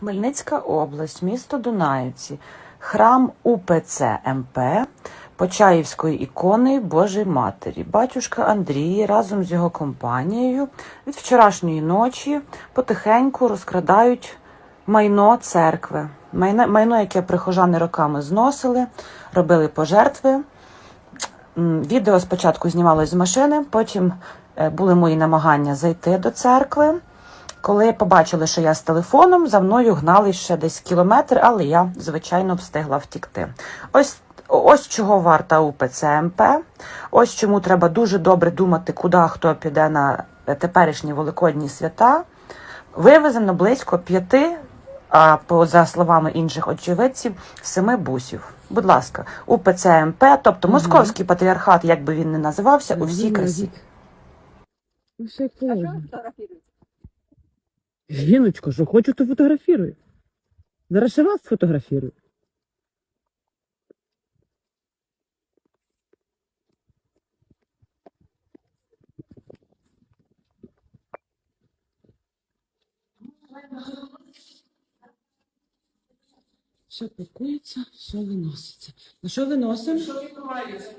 Хмельницька область, місто Дунаївці, храм УПЦ МП Почаївської ікони Божої Матері. Батюшка Андрій разом з його компанією від вчорашньої ночі потихеньку розкрадають майно церкви. Майно, майно, яке прихожани роками зносили, робили пожертви. Відео спочатку знімалось з машини, потім е, були мої намагання зайти до церкви. Коли побачили, що я з телефоном, за мною гнали ще десь кілометр, але я, звичайно, встигла втікти. Ось, ось чого варта УПЦ МП. Ось чому треба дуже добре думати, куди хто піде на е, теперішні великодні свята. Вивезено близько п'яти, а за словами інших очевидців, семи бусів. Будь ласка, УПЦ МП, тобто московський патріархат, як би він не називався, у всій красі. Жіночко, що хочу, то фотографірую. Зараз ще вас фотографірую. Все пакується, все виноситься. На що виносимо? Що відбувається?